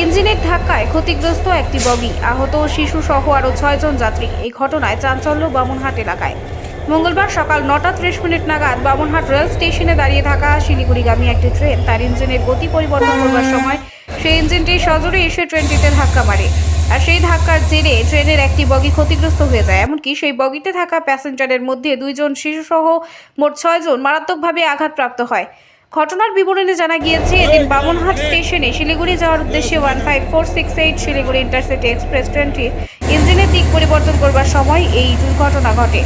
ইঞ্জিনের ধাক্কায় ক্ষতিগ্রস্ত একটি বগি, আহত শিশু সহ আরও ছয়জন যাত্রী। এই ঘটনায় চাঞ্চল্য বামুনহাট এলাকায়। মঙ্গলবার সকাল নটা ত্রিশ মিনিট নাগাদ বামুনহাট রেল স্টেশনে দাঁড়িয়ে থাকা শিলিগুড়িগামী একটি ট্রেন তার ইঞ্জিনের গতি পরিবর্তন করবার সময় সেই ইঞ্জিনটি সজোরে এসে ট্রেনটিতে ধাক্কা মারে। আর সেই ধাক্কার জেরে ট্রেনের একটি বগি ক্ষতিগ্রস্ত হয়ে যায়। এমনকি সেই বগিতে থাকা প্যাসেঞ্জারের মধ্যে দুইজন শিশুসহ মোট ছয়জন মারাত্মকভাবে আঘাতপ্রাপ্ত হয়। ঘটনার বিবরণে জানা গিয়েছে এদিন বামনহাট স্টেশনে শিলিগুড়ি যাওয়ার উদ্দেশ্যে one five four six eight Siliguri intercity express ট্রেনটির ইঞ্জিনের দিক পরিবর্তন করবার সময় এই দুর্ঘটনা ঘটে।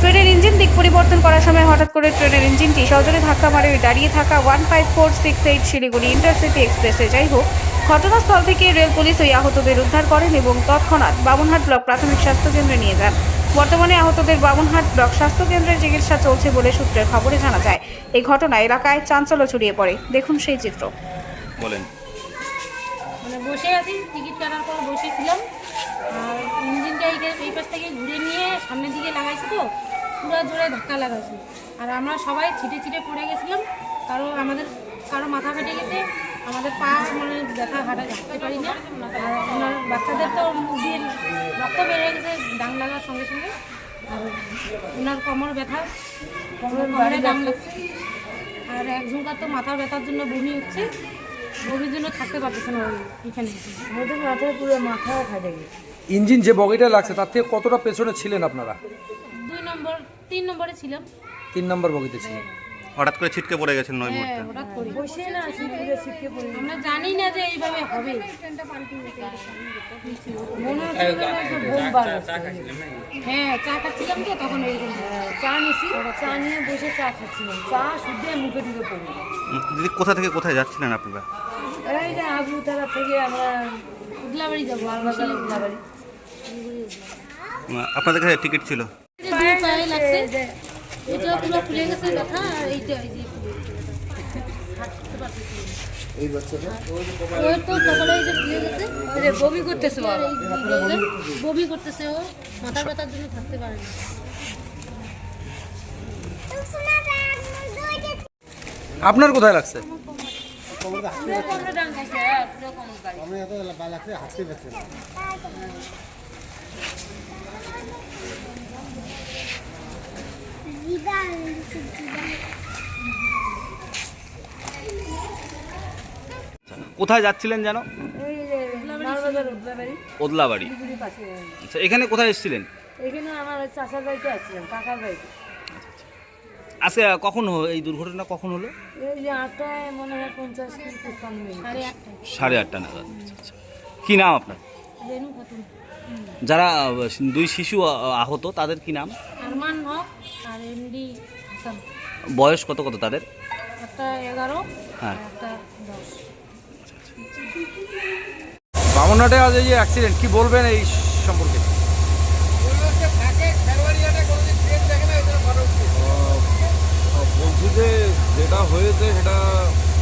ট্রেনের ইঞ্জিন দিক পরিবর্তন করার সময় হঠাৎ করে ট্রেনের ইঞ্জিনটি সজোরে ধাক্কা মারে দাঁড়িয়ে থাকা one five four six eight Siliguri intercity এক্সপ্রেসে। যাই হোক ঘটনাস্থল থেকে রেল পুলিশ ওই আহতদের উদ্ধার করেন এবং তৎক্ষণাৎ বামনহাট ব্লক প্রাথমিক স্বাস্থ্য কেন্দ্রে নিয়ে যান। বর্তমানে আহতদের বামনহাট ব্লক স্বাস্থ্য কেন্দ্রের চিকিৎসা চলছে বলে সূত্রের খবরে জানা যায়। এই ঘটনা এলাকায় চাঞ্চল্য ছড়িয়ে পড়ে। দেখুন সেই চিত্র। বলেন। মানে বসে আছি টিকিট কাটার পর বসেছিলাম। আর ইঞ্জিনটা এই এই পাশ থেকে ঘুরে নিয়ে সামনের দিকে লাগাইছি তো পুরো জোরে ধাক্কা লাগাইছি। আর আমরা সবাই ছিটে ছিটে পড়ে গেছিলাম কারও আমাদের কারও মাথা ফেটে গেছে আমাদের পা মানে ব্যথা হাঁটা হাঁটতে পারি না। আর ওনার বাচ্চাদের তো দিয়ে রক্ত বেরিয়ে গেছে ডাং লাগার সঙ্গে সঙ্গে। আর ওনার কোমর ব্যথা কোমরে ডাং লাগছে। আর একজনকার তো মাথার ব্যথার জন্য বমি হচ্ছে। বমির জন্য থাকতে পারতেছে না ওই এখানে। আমাদের মাথায় পুরো মাথা ফাটে গেছে। ইঞ্জিন যে বগিটা লাগছে তার থেকে কতটা পেছনে ছিলেন আপনারা? দুই নম্বর তিন নম্বরে ছিলাম। তিন নম্বর বগিতে ছিলেন। হঠাৎ করে ছিটকে পড়ে গেছেন নয় হ্যাঁ মুহূর্তে? হঠাৎ করে। বসে না পড়ে আমরা জানি না যে এইভাবে হবে। মনে হচ্ছে হচ্ছে। হ্যাঁ চা খাচ্ছিলাম তো তখন এরকম হ্যাঁ, চা নিছি। চা নিয়ে বসে চা খাচ্ছিলাম। চা শুদ্ধে মুখে ঢুকে দিদি কোথা থেকে কোথায় যাচ্ছিলেন আপনারা এই যে আবুতারা থেকে আমরা উদলাবাড়ি যাব আপনাদের কাছে টিকিট ছিল? এটা পুরো ফুলে গেছে ব্যথা আর এইটা এই যে হাঁটতে পারতেছি না। তো কপালে এই যে ফুলে গেছে ওই বমি করতেছে বাবা বমি করতেছে ও মাথার ব্যথার জন্য থাকতে পারে না আপনার কোথায় লাগছে পুরো কোমরে ডাং খাইছে হ্যাঁ, পুরো কোমর গাড়ি। কোথায় যাচ্ছিলেন যেন? ওদলাবাড়ি আচ্ছা এখানে কোথায় এসেছিলেন? এখানে আমার চাচার বাড়িতে আসছিলাম কাকার বাড়িতে। আজকে কখন হ- এই দুর্ঘটনা কখন হলো? এই যে আটটায় মনে হয় পঞ্চাশ কি পঞ্চান্ন মিনিট। সাড়ে আটটা নাগাদ। আচ্ছা, আচ্ছা। কি নাম আপনার? যারা দুই শিশু আহত তাদের কি নাম? আরমান হক আর এমডি হাসান। বয়স কত কত তাদের? একটা এগারো হ্যাঁ। বামনহাটে আজ এই অ্যাক্সিডেন্ট কি বলবেন এই সম্পর্কে? বলছি যে যেটা হয়েছে সেটা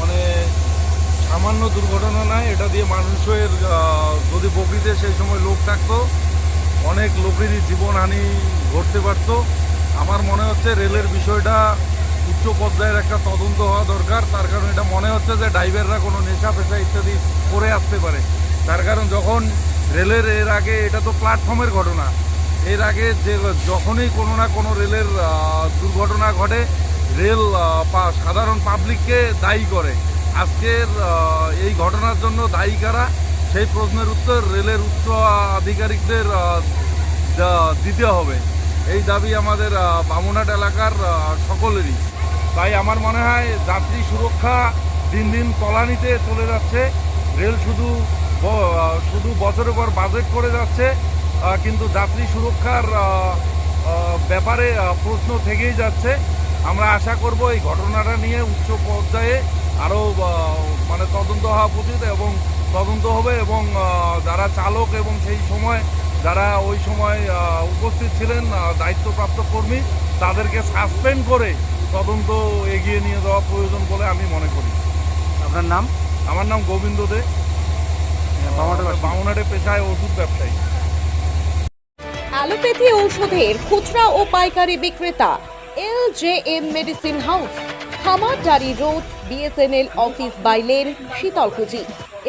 মানে সামান্য দুর্ঘটনা নয়, এটা দিয়ে মানুষের যদি বকরিতে সেই সময় লোক থাকতো, অনেক লোকেরই জীবনহানি ঘটতে পারত। আমার মনে হচ্ছে রেলের বিষয়টা উচ্চ পর্যায়ের একটা তদন্ত হওয়া দরকার। তার কারণ এটা মনে হচ্ছে যে ড্রাইভাররা কোনো নেশা পেশা ইত্যাদি করে আসতে পারে। তার কারণ যখন রেলের এর আগে এটা তো প্ল্যাটফর্মের ঘটনা। এর আগে যে যখনই কোনো না কোনো রেলের দুর্ঘটনা ঘটে রেল সাধারণ পাবলিককে দায়ী করে। আজকের এই ঘটনার জন্য দায়ী কারা? সেই প্রশ্নের উত্তর রেলের উচ্চ আধিকারিকদের দিতে হবে। এই দাবি আমাদের আহ, বামুনহাট এলাকার সকলেরই। তাই আমার মনে হয় যাত্রী সুরক্ষা দিন দিন তলানিতে চলে যাচ্ছে। রেল শুধু শুধু বছরের পর বাজেট করে যাচ্ছে কিন্তু যাত্রী সুরক্ষার ব্যাপারে প্রশ্ন থেকেই যাচ্ছে। আমরা আশা করব এই ঘটনাটা নিয়ে উচ্চ পর্যায়ে আরও মানে তদন্ত হওয়া উচিত এবং তদন্ত হবে এবং যারা চালক এবং সেই সময় যারা ওই সময় উপস্থিত ছিলেন দায়িত্বপ্রাপ্ত কর্মী, তাদেরকে সাসপেন্ড করে তদন্ত এগিয়ে নিয়ে যাওয়া প্রয়োজন বলে আমি মনে করি। আপনার নাম? আমার নাম গোবিন্দ দে। বামুনহাটে পেশায় ওষুধ ব্যবসায়ী। অ্যালোপ্যাথি ঔষধের খুচরা ও পাইকারি বিক্রেতা L J M medicine house Khamardari road BSNL office bylane Sitalkuchi.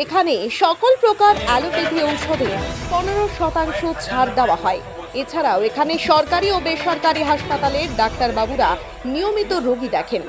এখানে সকল প্রকার অ্যালোপ্যাথি ঔষধে পনেরো শতাংশ ছাড় দেওয়া হয়। এছাড়াও এখানে সরকারি ও বেসরকারি হাসপাতালের ডাক্তারবাবুরা নিয়মিত রোগী দেখেন।